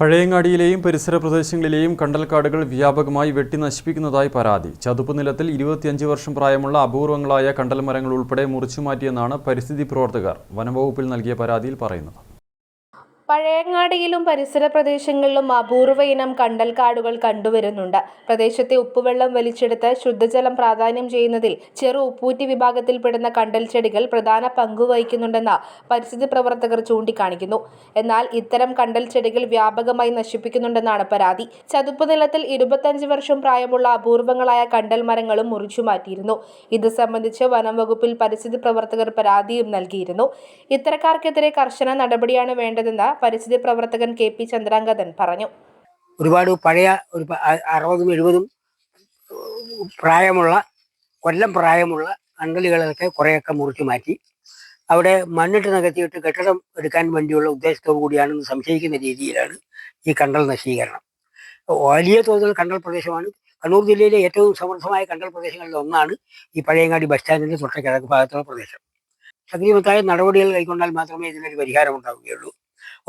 പഴയങ്ങാടിയിലെയും പരിസര പ്രദേശങ്ങളിലെയും കണ്ടൽക്കാടുകൾ വ്യാപകമായി വെട്ടി നശിപ്പിക്കുന്നതായി പരാതി. ചതുപ്പ് നിലത്തിൽ ഇരുപത്തിയഞ്ച് വർഷം പ്രായമുള്ള അപൂർവങ്ങളായ കണ്ടൽ മരങ്ങൾ ഉൾപ്പെടെ മുറിച്ചുമാറ്റിയെന്നാണ് പരിസ്ഥിതി പ്രവർത്തകർ വനംവകുപ്പിൽ നൽകിയ പരാതിയിൽ പറയുന്നത്. പഴയങ്ങാടിയിലും പരിസര പ്രദേശങ്ങളിലും അപൂർവ ഇനം കണ്ടൽക്കാടുകൾ കണ്ടുവരുന്നുണ്ട്. പ്രദേശത്തെ ഉപ്പുവെള്ളം വലിച്ചെടുത്ത് ശുദ്ധജലം പ്രാധാന്യം ചെയ്യുന്നതിൽ ചെറു ഉപ്പൂറ്റി വിഭാഗത്തിൽപ്പെടുന്ന കണ്ടൽ ചെടികൾ പ്രധാന പങ്കുവഹിക്കുന്നുണ്ടെന്ന് പരിസ്ഥിതി പ്രവർത്തകർ ചൂണ്ടിക്കാണിക്കുന്നു. എന്നാൽ ഇത്തരം കണ്ടൽ ചെടികൾ വ്യാപകമായി നശിപ്പിക്കുന്നുണ്ടെന്നാണ് പരാതി. ചതുപ്പ് നിലത്തിൽ ഇരുപത്തഞ്ച് വർഷം പ്രായമുള്ള അപൂർവങ്ങളായ കണ്ടൽ മരങ്ങളും മുറിച്ചു മാറ്റിയിരുന്നു. ഇത് സംബന്ധിച്ച് വനം വകുപ്പിൽ പരിസ്ഥിതി പ്രവർത്തകർ പരാതിയും നൽകിയിരുന്നു. ഇത്തരക്കാർക്കെതിരെ കർശന നടപടിയാണ് വേണ്ടതെന്ന് പരിസ്ഥിതി പ്രവർത്തകൻ കെ പി ചന്ദ്രാംഗതൻ പറഞ്ഞു. ഒരുപാട് പഴയ ഒരു അറുപതും എഴുപതും പ്രായമുള്ള കൊല്ലം പ്രായമുള്ള കണ്ടലുകളൊക്കെ കുറേയൊക്കെ മുറിച്ചു മാറ്റി. അവിടെ മണ്ണിട്ട് നികത്തിയിട്ട് കെട്ടിടം എടുക്കാൻ വേണ്ടിയുള്ള ഉദ്ദേശത്തോടു കൂടിയാണെന്ന് സംശയിക്കുന്ന രീതിയിലാണ് ഈ കണ്ടൽ നശീകരണം. വലിയ തോതിൽ കണ്ടൽ പ്രദേശമാണ്. കണ്ണൂർ ജില്ലയിലെ ഏറ്റവും സമൃദ്ധമായ കണ്ടൽ പ്രദേശങ്ങളിൽ ഒന്നാണ് ഈ പഴയങ്ങാടി ബസ് സ്റ്റാൻഡിന്റെ തൊട്ട കിഴക്ക് ഭാഗത്തുള്ള പ്രദേശം. ശക്തിമത്തായ നടപടികൾ കൈക്കൊണ്ടാൽ മാത്രമേ ഇതിനൊരു പരിഹാരം ഉണ്ടാവുകയുള്ളൂ.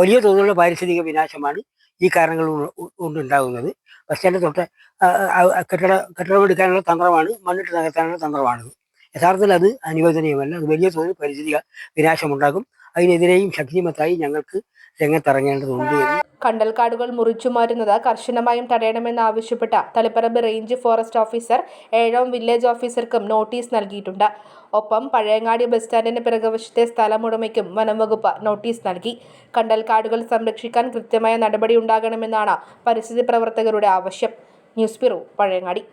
വലിയ തോതിലുള്ള പാരിസ്ഥിതിക വിനാശമാണ് ഈ കാരണങ്ങൾ കൊണ്ടുണ്ടാകുന്നത് ബസ് സ്റ്റാൻഡ് തൊട്ട് കെട്ടിട കെട്ടിടമെടുക്കാനുള്ള തന്ത്രമാണ് മണ്ണിട്ട് നികത്താനുള്ള തന്ത്രമാണിത്. യഥാർത്ഥത്തിൽ അത് അനുവദനീയമല്ല. അത് വലിയ തോതിൽ പരിസ്ഥിതിക വിനാശമുണ്ടാകും. അതിനെതിരെയും ശക്തിമത്തായി ഞങ്ങൾക്ക് രംഗത്തിറങ്ങേണ്ടതുണ്ട് കണ്ടൽക്കാടുകൾ മുറിച്ചു മാറ്റുന്നത് കർശനമായും തടയണമെന്നാവശ്യപ്പെട്ട Taliparamba range forest officer Ezhome village ഓഫീസർക്കും notice നൽകിയിട്ടുണ്ട്. ഒപ്പം പഴയങ്ങാടി ബസ് സ്റ്റാൻഡിന് പിറകുവശത്തെ സ്ഥലമുടമയ്ക്കും വനംവകുപ്പ് നോട്ടീസ് നൽകി. കണ്ടൽക്കാടുകൾ സംരക്ഷിക്കാൻ കൃത്യമായ നടപടി ഉണ്ടാകണമെന്നാണ് പരിസ്ഥിതി പ്രവർത്തകരുടെ ആവശ്യം. News bureau Pazhayangadi.